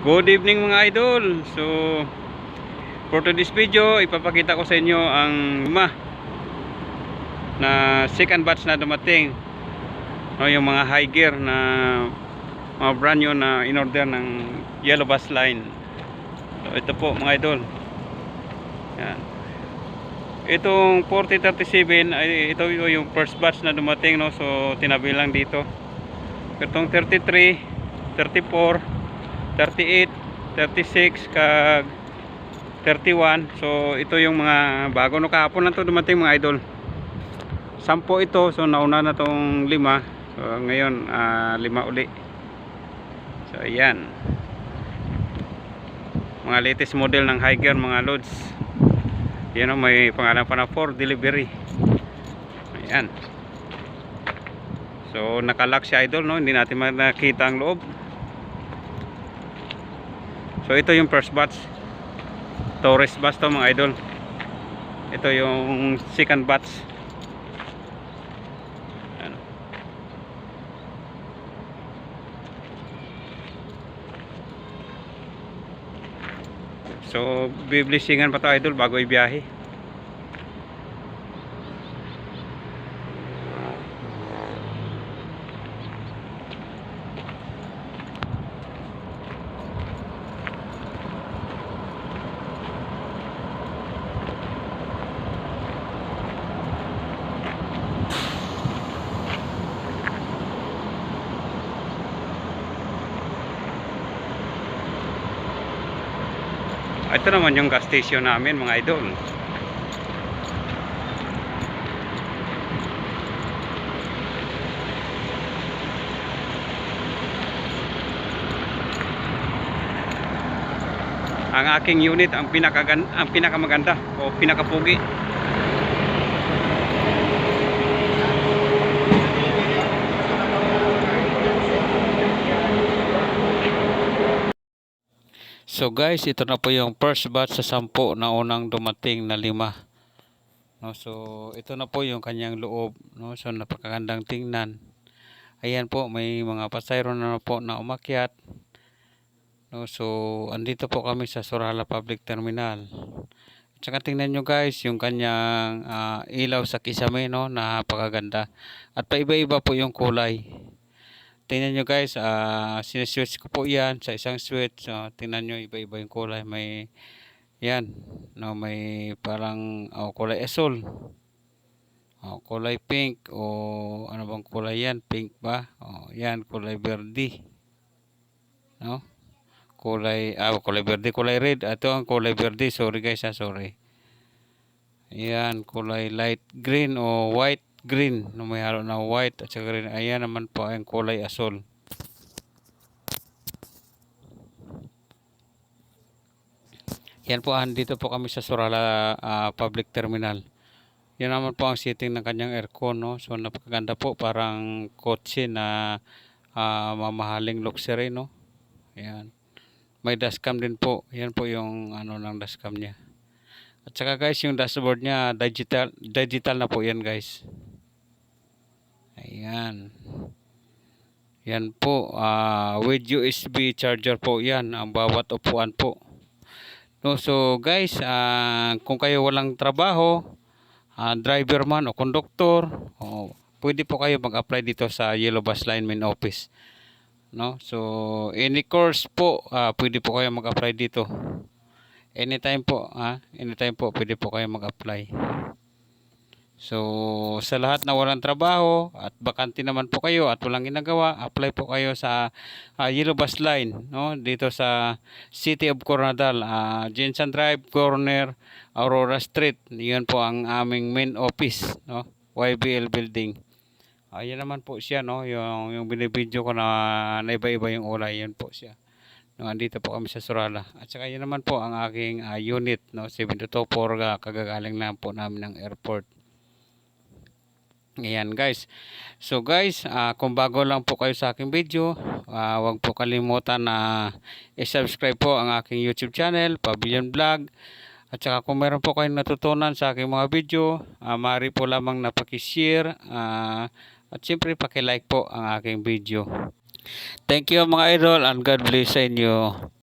Good evening mga idol. So for today's video, ipapakita ko sa inyo ang lima na second batch na dumating. No, yung mga high gear na mga brand new na in order ng Yellow Bus Line. So ito po mga idol. Yan. Itong 4037 ay ito yung first batch na dumating no. So tinabi lang dito. Itong 33, 34, 38, 36 kag 31. So ito yung mga bago no kahapon lang to dumating mga idol. Sampo ito so nauna na tong lima. So ngayon ah, lima uli. So ayan. Mga latest model ng Higer mga loads. Yan o may pangalan pa na for delivery. Ayan. So nakalock si idol no, hindi natin makita ang loob. So ito yung first batch. Torres bus to mga idol. Ito yung second batch. So biblisingan pa to idol bago ibiyahe. Ito naman yung gas station namin mga idol. Ang aking unit ang pinakagan ang pinakamaganda o pinakapugi. So guys, ito na po yung first batch sa sampo na unang dumating na lima. No, so ito na po yung kanyang loob, no. So napakagandang tingnan. Ayan po, may mga pasayro na po na umakyat. No, so andito po kami sa Sorala Public Terminal. At saka tingnan nyo guys, yung kanyang ah, ilaw sa kisame, no, napakaganda. At paiba-iba po yung kulay. Tingnan nyo guys, ah sineswitch ko po yan sa isang switch. So, tingnan nyo, iba-iba yung kulay. May, yan, no, may parang oh, kulay asol. Oh, kulay pink o ano bang kulay yan? Pink ba? Oh, yan, kulay verde. No? Kulay, ah, kulay verde, kulay red. Ito ang kulay verde. Sorry guys, ah, sorry. Yan, kulay light green o white green no may halo na white at saka green. Ayan naman po ang kulay asol. Yan po andito po kami sa Sorala ah, Public Terminal. Yan naman po ang setting ng kanyang aircon no? So napakaganda po parang kotse na ah, mamahaling luxury no? Yan may dashcam din po. Yan po yung ano ng dashcam niya. At saka guys yung dashboard niya digital digital na po yan guys Ayan. Yan po, ah with USB charger po yan, ang bawat upuan po. No, so guys, ah kung kayo walang trabaho, ah, driver man o conductor, o, pwede po kayo mag-apply dito sa Yellow Bus Line Main Office. No? So, any course po, ah, pwede po kayo mag-apply dito. Anytime po, ha? Anytime po, pwede po kayo mag-apply. So, sa lahat na walang trabaho at bakante naman po kayo at walang ginagawa, apply po kayo sa ah, Yellow Bus Line, no? Dito sa City of Coronadal, uh, Jensen Drive, Corner, Aurora Street. 'Yan po ang aming main office, no? YBL building. Ayan naman po siya, no? Yung yung binibideo ko na, na iba-iba yung ulay, 'yan po siya. No, andito po kami sa Surala. At saka yun naman po ang aking ah, unit, no? 7224 uh, kagagaling lang po namin ng airport. Ayan guys. So guys, ah, kung bago lang po kayo sa aking video, ah, huwag po kalimutan na i-subscribe po ang aking YouTube channel, Pavilion Vlog. At saka kung meron po kayong natutunan sa aking mga video, ah, maaari po lamang na pakishare ah, at siyempre pakilike po ang aking video. Thank you mga idol and God bless sa inyo.